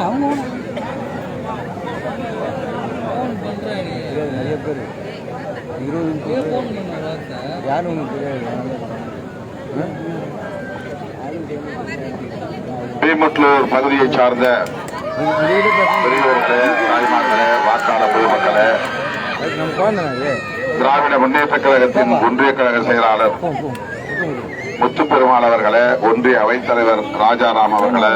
அவங்க நிறைய பேர் இருபது பேர் யாரும் உங்களுக்கு தெரியாது பீமட்லூர் பகுதியை சார்ந்த பெரியோர்களே தாய்மார்களே வாக்காளர் பொதுமக்களே திராவிட முன்னேற்ற கழகத்தின் ஒன்றிய கழக செயலாளர் முத்துப்பெருமாள் அவர்களே ஒன்றிய அவைத்தலைவர் ராஜாராம் அவர்களே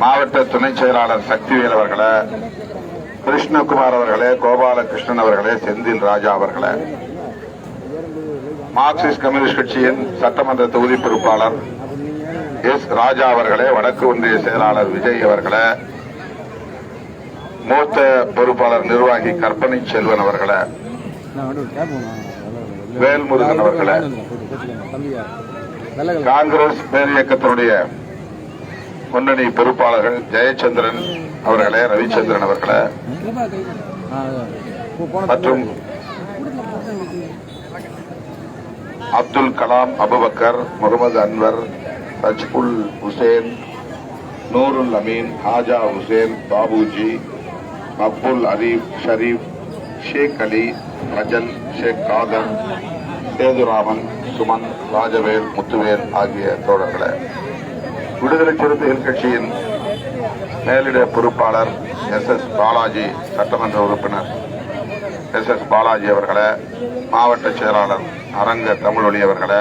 மாவட்ட துணை செயலாளர் சக்திவேல் அவர்களே கிருஷ்ணகுமார் அவர்களே கோபாலகிருஷ்ணன் அவர்களே செந்தில் ராஜா அவர்களே மார்க்சிஸ்ட் கம்யூனிஸ்ட் கட்சியின் சட்டமன்ற தொகுதி பொறுப்பாளர் எஸ் ராஜா அவர்களே வடக்கு ஒன்றிய செயலாளர் விஜய் அவர்களே மூத்த பொறுப்பாளர் நிர்வாகி கற்பனை செல்வன் அவர்களே வேல்முருகன் அவர்களே காங்கிரஸ் பேரியக்கத்தினுடைய முன்னணி பொறுப்பாளர்கள் ஜெயச்சந்திரன் அவர்களே ரவிச்சந்திரன் அவர்களே. மற்றும் அப்துல் கலாம் அபுபக்கர் முகமது அன்வர் தஜ்புல் ஹுசேன் நூருல் அமீன் ஹாஜா ஹுசேன் பாபுஜி மக்புல் அலீப் ஷரீப் ஷேக் அலி ரஜல் ஷேக் காதர் சேதுராமன் சுமன் ராஜவேல் முத்துவேல் ஆகிய தோழர்களே. விடுதலை சிறுத்தைகள் கட்சியின் மேலிட பொறுப்பாளர் எஸ் எஸ் பாலாஜி சட்டமன்ற உறுப்பினர் எஸ் எஸ் பாலாஜி அவர்களை மாவட்ட செயலாளர் அரங்க தமிழொலி அவர்களை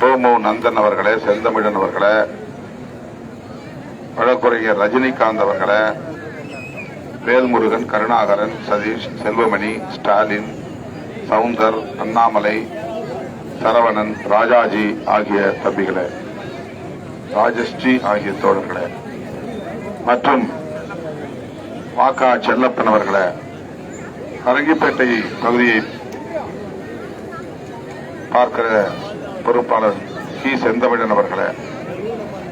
தோமு நந்தன் அவர்களே செந்தமிழன் அவர்களே வழக்குரைஞர் ரஜினிகாந்த் அவர்களே வேல்முருகன் கருணாகரன் சதீஷ் செல்வமணி ஸ்டாலின் சவுந்தர் அண்ணாமலை சரவணன் ராஜாஜி ஆகிய தம்பிகளே ராஜஸ்ரீ ஆகிய தோழர்களே மற்றும் வாக்கா செல்லப்பன் அவர்களே அரங்கிப்பேட்டை பகுதியை பார்க்கிற பொறுப்பாளர் கி. செந்தமிழன் அவர்களே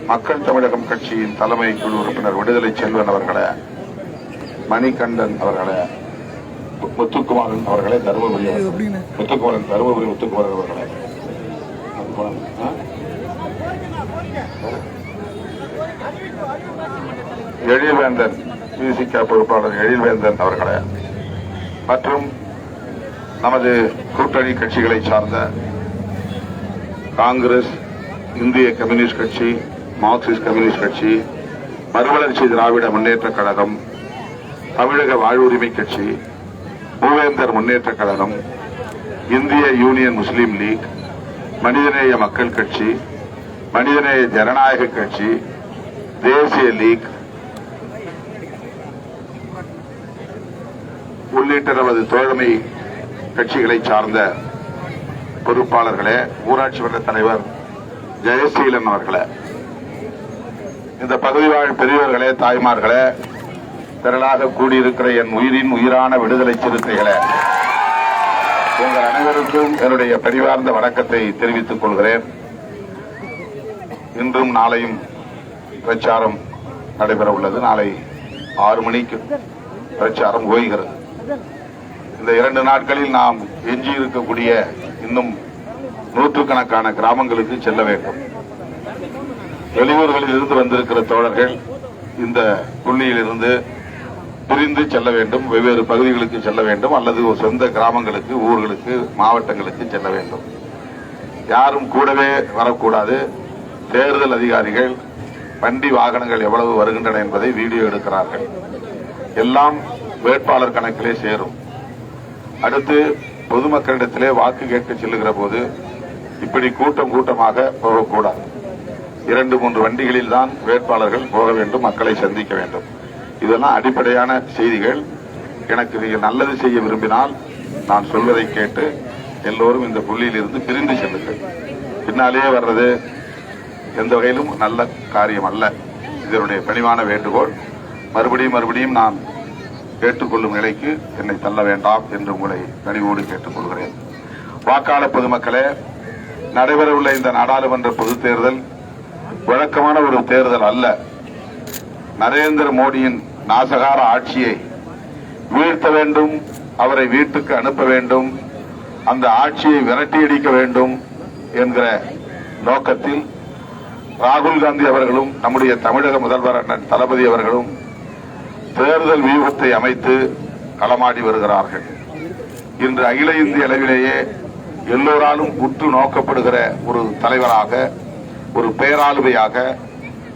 மக்கள் தமிழகம் கட்சியின் தலைமை குழு உறுப்பினர் விடுதலை செல்வன் அவர்களே மணிகண்டன் அவர்களே முத்துக்குமாரன் அவர்களே தருமபுரி. முத்துக்குமாரன் தருமபுரி முத்துக்குமாரன் அவர்களே? எழில்வேந்தன் விசிக பொறுப்பாளர் எழில்வேந்தன் அவர்களே மற்றும் நமது கூட்டணி கட்சிகளை சார்ந்த காங்கிரஸ் இந்திய கம்யூனிஸ்ட் கட்சி மார்க்சிஸ்ட் கம்யூனிஸ்ட் கட்சி மறுவளர்ச்சி திராவிட முன்னேற்ற கழகம் தமிழக வாழ்வுரிமை கட்சி மூவேந்தர் முன்னேற்ற கழகம் இந்திய யூனியன் முஸ்லீம் லீக் மனிதநேய மக்கள் கட்சி மனிதநேய ஜனநாயக கட்சி தேசிய லீக் உள்ளிட்ட நமது தோழமை கட்சிகளை சார்ந்த பொறுப்பாளர்களே ஊராட்சி மன்ற தலைவர் ஜெயசீலன் அவர்களே இந்த பகுதி வாழ் பெரியவர்களே தாய்மார்களே திரளாக கூடியிருக்கிற என் உயிரின் உயிரான விடுதலை சிறுத்தைகளே உங்கள் அனைவருக்கும் என்னுடைய பரிவார்ந்த வணக்கத்தை தெரிவித்துக் கொள்கிறேன். இன்றும் நாளையும் பிரச்சாரம் நடைபெற உள்ளது. நாளை ஆறு மணிக்கு பிரச்சாரம் ஓய்கிறது. இந்த இரண்டு நாட்களில் நாம் எஞ்சி இருக்கக்கூடிய இன்னும் நூற்றுக்கணக்கான கிராமங்களுக்கு செல்ல வேண்டும். வெளியூர்களில் இருந்து வந்திருக்கிற தோழர்கள் இந்த புள்ளியிலிருந்து பிரிந்து செல்ல வேண்டும் வெவ்வேறு பகுதிகளுக்கு செல்ல வேண்டும் அல்லது ஒரு சொந்த கிராமங்களுக்கு ஊர்களுக்கு மாவட்டங்களுக்கு செல்ல வேண்டும். யாரும் கூடவே வரக்கூடாது. தேர்தல் அதிகாரிகள் வண்டி வாகனங்கள் எவ்வளவு வருகின்றன என்பதை வீடியோ எடுக்கிறார்கள். எல்லாம் வேட்பாளர் கணக்கிலே சேரும். அடுத்து பொதுமக்களிடத்திலே வாக்கு கேட்க செல்லுகிற போது இப்படி கூட்டம் கூட்டமாக போகக்கூடாது. இரண்டு மூன்று வண்டிகளில் தான் வேட்பாளர்கள் போக வேண்டும் மக்களை சந்திக்க வேண்டும். இதெல்லாம் அடிப்படையான செய்திகள். எனக்கு நீங்கள் நல்லது செய்ய விரும்பினால் நான் சொல்வதை கேட்டு எல்லோரும் இந்த புள்ளியில் இருந்து பிரிந்து செல்லுங்கள். பின்னாலேயே வர்றது எந்த வகையிலும் நல்ல காரியம் அல்ல. இதனுடைய பணிவான வேண்டுகோள். மறுபடியும் மறுபடியும் நான் கேட்டுக்கொள்ளும் நிலைக்கு என்னை தள்ள வேண்டாம் என்று உங்களை கனிவோடு கேட்டுக்கொள்கிறேன். வாக்காளர் பொதுமக்களே நடைபெறவுள்ள இந்த நாடாளுமன்ற பொதுத் தேர்தல் வழக்கமான ஒரு தேர்தல் அல்ல. நரேந்திர மோடியின் நாசகார ஆட்சியை வீழ்த்த வேண்டும் அவரை வீட்டுக்கு அனுப்ப வேண்டும் அந்த ஆட்சியை விரட்டியடிக்க வேண்டும் என்கிற நோக்கத்தில் ராகுல் காந்தி அவர்களும் நம்முடைய தமிழக முதல்வர் அண்ணன் தளபதி அவர்களும் தேர்தல் வியூகத்தை அமைத்து களமாடி வருகிறார்கள். இன்று அகில இந்திய அளவிலேயே எல்லோராலும் உற்று நோக்கப்படுகிற ஒரு தலைவராக ஒரு பேராளுமையாக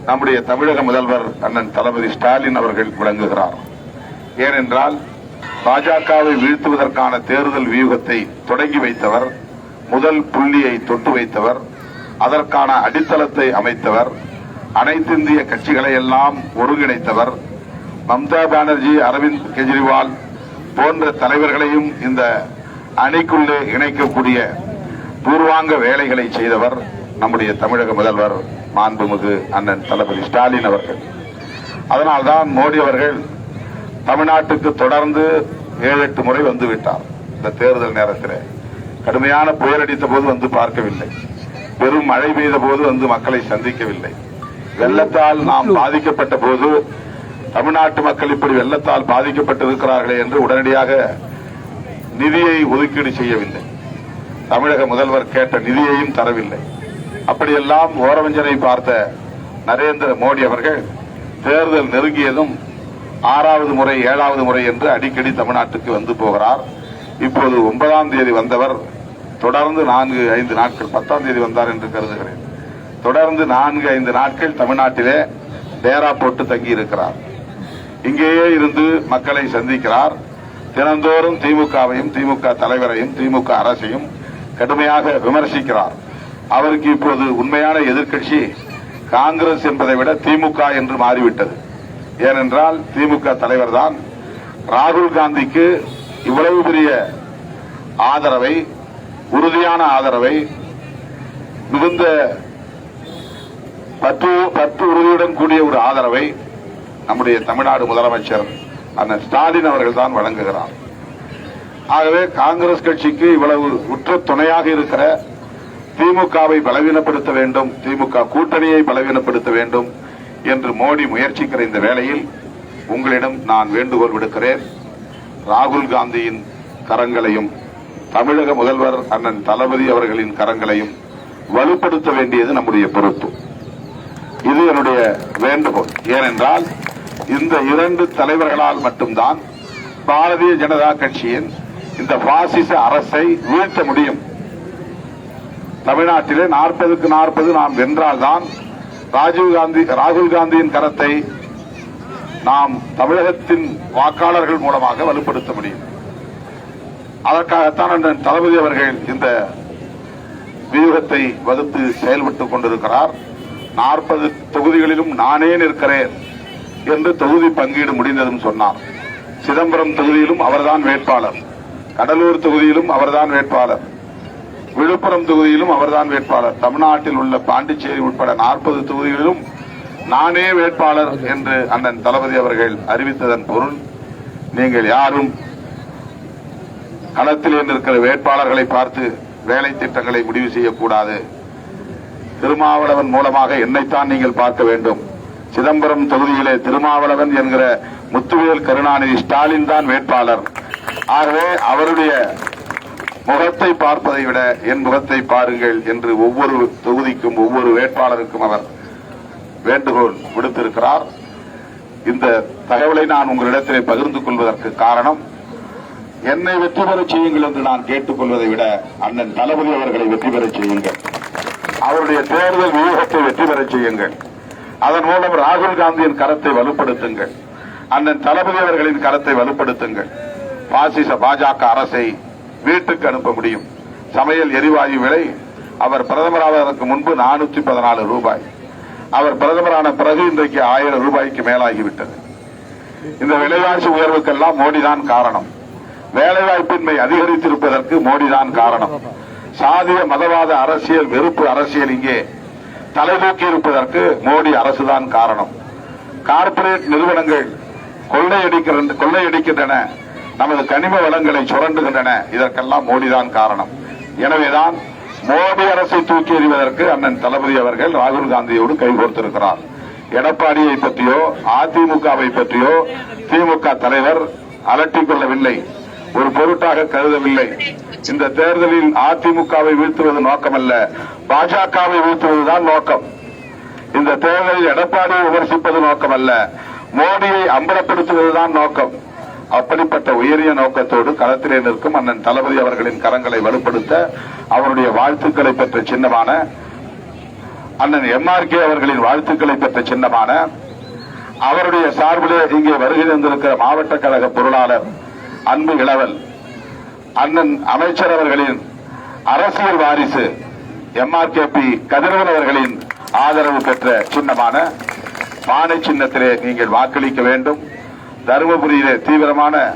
நம்முடைய தமிழக முதல்வர் அண்ணன் தளபதி ஸ்டாலின் அவர்கள் விளங்குகிறார். ஏனென்றால் பாஜகவை வீழ்த்துவதற்கான தேர்தல் வியூகத்தை தொடங்கி வைத்தவர் முதல் புள்ளியை தொட்டு வைத்தவர் அதற்கான அடித்தளத்தை அமைத்தவர் அனைத்திந்திய கட்சிகளை எல்லாம் ஒருங்கிணைத்தவர் மம்தா பானர்ஜி அரவிந்த் கெஜ்ரிவால் போன்ற தலைவர்களையும் இந்த அணிக்குள்ளே இணைக்கக்கூடிய பூர்வாங்க வேலைகளை செய்தவர் நம்முடைய தமிழக முதல்வர் மாண்புமிகு அண்ணன் தளபதி ஸ்டாலின் அவர்கள். அதனால்தான் மோடி அவர்கள் தமிழ்நாட்டுக்கு தொடர்ந்து ஏழு எட்டு முறை வந்து விட்டார் இந்த தேர்தல் நேரத்தில். கடுமையான புயல் அடித்த போது வந்து பார்க்கவில்லை. பெரும் மழை பெய்த போது வந்து மக்களை சந்திக்கவில்லை. வெள்ளத்தால் நாம் பாதிக்கப்பட்ட போது தமிழ்நாட்டு மக்கள் இப்படி வெள்ளத்தால் பாதிக்கப்பட்டிருக்கிறார்களே என்று உடனடியாக நிதியை ஒதுக்கீடு செய்யவில்லை. தமிழக முதல்வர் கேட்ட நிதியையும் தரவில்லை. அப்படியெல்லாம் ஓரவஞ்சனை பார்த்த நரேந்திர மோடி அவர்கள் தேர்தல் நெருங்கியதும் ஆறாவது முறை ஏழாவது முறை என்று அடிக்கடி தமிழ்நாட்டுக்கு வந்து போகிறார். இப்போது ஒன்பதாம் தேதி வந்தவர் தொடர்ந்து நான்கு ஐந்து நாட்கள் பத்தாம் தேதி வந்தார் என்று கருதுகிறேன். தொடர்ந்து நான்கு ஐந்து நாட்கள் தமிழ்நாட்டிலே டேரா போட்டு தங்கி இருக்கிறார் இங்கேயே இருந்து மக்களை சந்திக்கிறார். தினந்தோறும் திமுகவையும் திமுக தலைவரையும் திமுக அரசையும் கடுமையாக விமர்சிக்கிறார். அவருக்கு இப்போது உண்மையான எதிர்க்கட்சி காங்கிரஸ் என்பதை விட திமுக என்று மாறிவிட்டது. ஏனென்றால் திமுக தலைவர் தான் ராகுல் காந்திக்கு இவ்வளவு பெரிய ஆதரவை உறுதியான ஆதரவை மிகுந்த பற்று பற்று உறுதியுடன் கூடிய ஒரு ஆதரவை நம்முடைய தமிழ்நாடு முதலமைச்சர் அண்ணன் ஸ்டாலின் அவர்கள் தான் வழங்குகிறார். ஆகவே காங்கிரஸ் கட்சிக்கு இவ்வளவு உற்ற துணையாக இருக்கிற திமுகவை பலவீனப்படுத்த வேண்டும் திமுக கூட்டணியை பலவீனப்படுத்த வேண்டும் என்று மோடி முயற்சிக்கிற இந்த வேளையில் உங்களிடம் நான் வேண்டுகோள் விடுக்கிறேன். ராகுல் காந்தியின் கரங்களையும் தமிழக முதல்வர் அண்ணன் தளபதி அவர்களின் கரங்களையும் வலுப்படுத்த வேண்டியது நம்முடைய பொறுப்பு. இது என்னுடைய வேண்டுகோள். ஏனென்றால் இந்த இரண்டு தலைவர்களால் மட்டும்தான் பாரதிய ஜனதா கட்சியின் இந்த பாசிச அரசை வீழ்த்த முடியும். தமிழ்நாட்டிலே நாற்பதுக்கு நாற்பது நாம் வென்றால்தான் ராஜீவ் காந்தி ராகுல் காந்தியின் கரத்தை நாம் தமிழகத்தின் வாக்காளர்கள் மூலமாக வலுப்படுத்த முடியும். அதற்காகத்தான் அண்ணன் தளபதி அவர்கள் இந்த வியூகத்தை வகுத்து செயல்பட்டுக் கொண்டிருக்கிறார். நாற்பது தொகுதிகளிலும் நானே நிற்கிறேன் என்று தொகுதி பங்கீடு முடிந்ததும் சொன்னார். சிதம்பரம் தொகுதியிலும் அவர்தான் வேட்பாளர். கடலூர் தொகுதியிலும் அவர்தான் வேட்பாளர். விழுப்புரம் தொகுதியிலும் அவர்தான் வேட்பாளர். தமிழ்நாட்டில் உள்ள பாண்டிச்சேரி உட்பட நாற்பது தொகுதிகளிலும் நானே வேட்பாளர் என்று அண்ணன் தளபதி அவர்கள் அறிவித்ததன் பொருள் நீங்கள் யாரும் களத்தில் இருக்கிற வேட்பாளர்களை பார்த்து வேலை திட்டங்களை முடிவு செய்யக்கூடாது. திருமாவளவன் மூலமாக என்னைத்தான் நீங்கள் பார்க்க வேண்டும். சிதம்பரம் தொகுதியிலே திருமாவளவன் என்கிற முத்துவேல் கருணாநிதி ஸ்டாலின் தான் வேட்பாளர். ஆகவே அவருடைய முகத்தை பார்ப்பதை விட என் முகத்தை பாருங்கள் என்று ஒவ்வொரு தொகுதிக்கும் ஒவ்வொரு வேட்பாளருக்கும் அவர் வேண்டுகோள் விடுத்திருக்கிறார். இந்த தகவலை நான் உங்களிடத்திலே பகிர்ந்து கொள்வதற்கு காரணம் என்னை வெற்றி பெறச் செய்யுங்கள் என்று நான் கேட்டுக்கொள்வதை விட அண்ணன் தளபதி அவர்களை வெற்றி பெறச் செய்யுங்கள். அவருடைய தேர்தல் வியூகத்தை வெற்றி பெறச் செய்யுங்கள். அதன் மூலம் ராகுல் காந்தியின் கரத்தை வலுப்படுத்துங்கள். அண்ணன் தளபதி அவர்களின் கரத்தை வலுப்படுத்துங்கள். பாசிச பாஜக அரசை வீட்டுக்கு அனுப்ப முடியும். சமையல் எரிவாயு விலை அவர் பிரதமராவதற்கு முன்பு நானூற்றி பதினாலு ரூபாய். அவர் பிரதமரான பிறகு இன்றைக்கு ஆயிரம் ரூபாய்க்கு மேலாகிவிட்டது. இந்த விலைவாசி உயர்வுக்கெல்லாம் மோடிதான் காரணம். வேலைவாய்ப்பின்மை அதிகரித்திருப்பதற்கு மோடிதான் காரணம். சாதிய மதவாத அரசியல் வெறுப்பு அரசியல் இங்கே தலைதூக்கி இருப்பதற்கு மோடி அரசுதான் காரணம். கார்ப்பரேட் நிறுவனங்கள் கொள்ளையடிக்கின்றன. நமது கனிம வளங்களை சுரண்டுகின்றன. இதற்கெல்லாம் மோடிதான் காரணம். எனவேதான் மோடி அரசை தூக்கி எறிவதற்கு அண்ணன் தளபதி அவர்கள் ராகுல் காந்தியோடு கைகோர்த்திருக்கிறார் எடப்பாடியை பற்றியோ அதிமுகவை பற்றியோ திமுக தலைவர் அலட்டிக் கொள்ளவில்லை. ஒரு பொருட்டாக கருதவில்லை. இந்த தேர்தலில் அதிமுகவை வீழ்த்துவது நோக்கமல்ல. பாஜகவை வீழ்த்துவதுதான் நோக்கம். தேர்தலில் எடப்பாடியை விமர்சிப்பது நோக்கமல்ல. மோடியை அம்பலப்படுத்துவதுதான் நோக்கம். அப்படிப்பட்ட உயரிய நோக்கத்தோடு களத்திலே நிற்கும் அண்ணன் தளபதி அவர்களின் கரங்களை வலுப்படுத்த அவருடைய வாழ்த்துக்களை பெற்ற சின்னமான அண்ணன் எம்ஆர்கே அவர்களின் வாழ்த்துக்களை பெற்ற சின்னமான அவருடைய சார்பிலே இங்கே வருகை தந்திருக்கிற மாவட்ட கழக பொருளாளர் அன்பு இளவல் அண்ணன் அமைச்சர் அவர்களின் அரசியல் வாரிசு எம்ஆர்கேபி கதிரவன் அவர்களின் ஆதரவு பெற்ற சின்னமான பானை சின்னத்திலே நீங்கள் வாக்களிக்க வேண்டும். தருமபுரியிலே தீவிரமான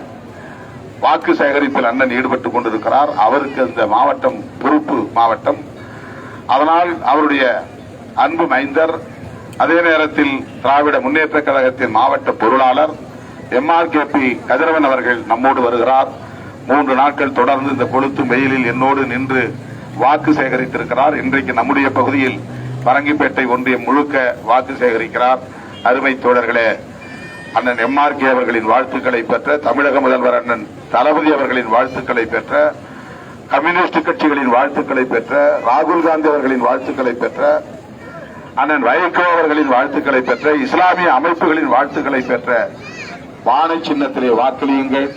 வாக்கு சேகரிப்பில் அண்ணன் ஈடுபட்டுக் கொண்டிருக்கிறார். அவருக்கு இந்த மாவட்டம் பொறுப்பு மாவட்டம். அதனால் அவருடைய அன்பு மைந்தர் அதே நேரத்தில் திராவிட முன்னேற்ற கழகத்தின் மாவட்ட பொருளாளர் எம்ஆர்கேபி கதிரவன் அவர்கள் நம்மோடு வருகிறார். மூன்று நாட்கள் தொடர்ந்து இந்த கொளுத்தும் வெயிலில் என்னோடு நின்று வாக்கு சேகரித்திருக்கிறார். இன்றைக்கு நம்முடைய பகுதியில் பரங்கிப்பேட்டை ஒன்றியம் முழுக்க வாக்கு சேகரிக்கிறார். அருமை தோழர்களே அண்ணன் எம்ஆர்கே அவர்களின் வாழ்த்துக்களை பெற்ற தமிழக முதல்வர் அண்ணன் தளபதி அவர்களின் வாழ்த்துக்களை பெற்ற கம்யூனிஸ்ட் கட்சிகளின் வாழ்த்துக்களை பெற்ற ராகுல் காந்தி அவர்களின் வாழ்த்துக்களை பெற்ற அண்ணன் வைகோ அவர்களின் வாழ்த்துக்களை பெற்ற இஸ்லாமிய அமைப்புகளின் வாழ்த்துக்களை பெற்ற பானை சின்னத்திலே வாக்களியுங்கள்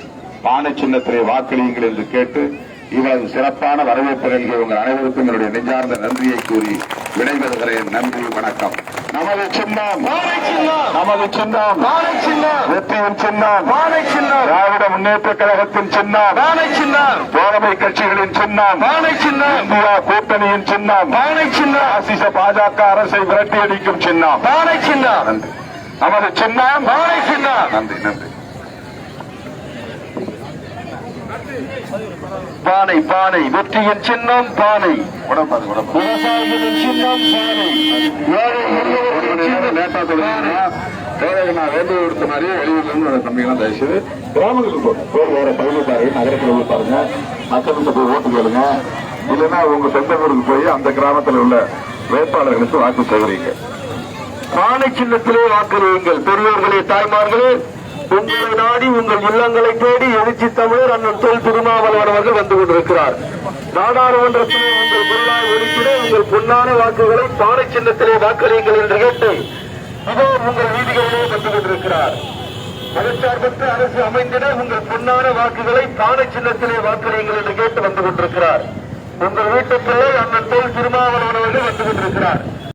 பானை சின்னத்திலே வாக்களியுங்கள் என்று கேட்டு இவ்வளவு சிறப்பான வரவேற்பு நல்கிய உங்கள் அனைவருக்கும் என்னுடைய நெஞ்சார்ந்த நன்றியை கூறி விடைபெறுகிறேன். நன்றி வணக்கம். நமது சின்னம். நமது சின்னம். வெற்றியின் சின்னம். திராவிட முன்னேற்ற கழகத்தின் சின்னம். தோழமை கட்சிகளின் சின்னம். இந்தியா கூட்டணியின் சின்னம். ஆசிச பாஜக அரசை விரட்டியடிக்கும் சின்னம். நன்றி. நமது சின்னம். நன்றி நன்றி. பானை பானை வெற்றியின் சின்னம் பானை. விவசாயிகளின் சின்னம் பானை. வேண்டுகோள் கொடுத்த மாதிரி வெளியூர்ல இருந்து தம்பிகளாம் தயவுசெய்து கிராமங்களுக்கு போர் வேற பகுதி பாருங்க நகரத்தில் உள்ள பாருங்க. மக்கள்கிட்ட போய் ஓட்டு கேளுங்க. இல்லைன்னா உங்க சொந்த ஊருக்கு போய் அந்த கிராமத்தில் உள்ள வேட்பாளர்களுக்கு வாக்கு சேகரிங்க. பானை சின்னத்திலே வாக்களியுங்கள். பெரியோர்களே தாய்மார்களே உங்களை நாடி உங்கள் இல்லங்களை தேடி எழுச்சி தமிழர் அண்ணன் தொல் திருமாவளவன் அவர்கள் வந்து கொண்டிருக்கிறார். நாடாளுமன்றத்திலே உங்கள் பொருளாய் ஒதுக்கிட உங்கள் பொன்னான வாக்குகளை பானை சின்னத்திலே வாக்களியுங்கள் என்று கேட்டு இதோ உங்கள் வீதிகளிலே வந்து கொண்டிருக்கிறார். மதச்சார்பற்ற அரசு அமைந்திட உங்கள் பொன்னான வாக்குகளை பானை சின்னத்திலே வாக்களியுங்கள் என்று கேட்டு வந்து கொண்டிருக்கிறார். உங்கள் வீட்டு பிள்ளை அண்ணன் தொல் திருமாவளவன் அவர்கள் வந்து கொண்டிருக்கிறார்.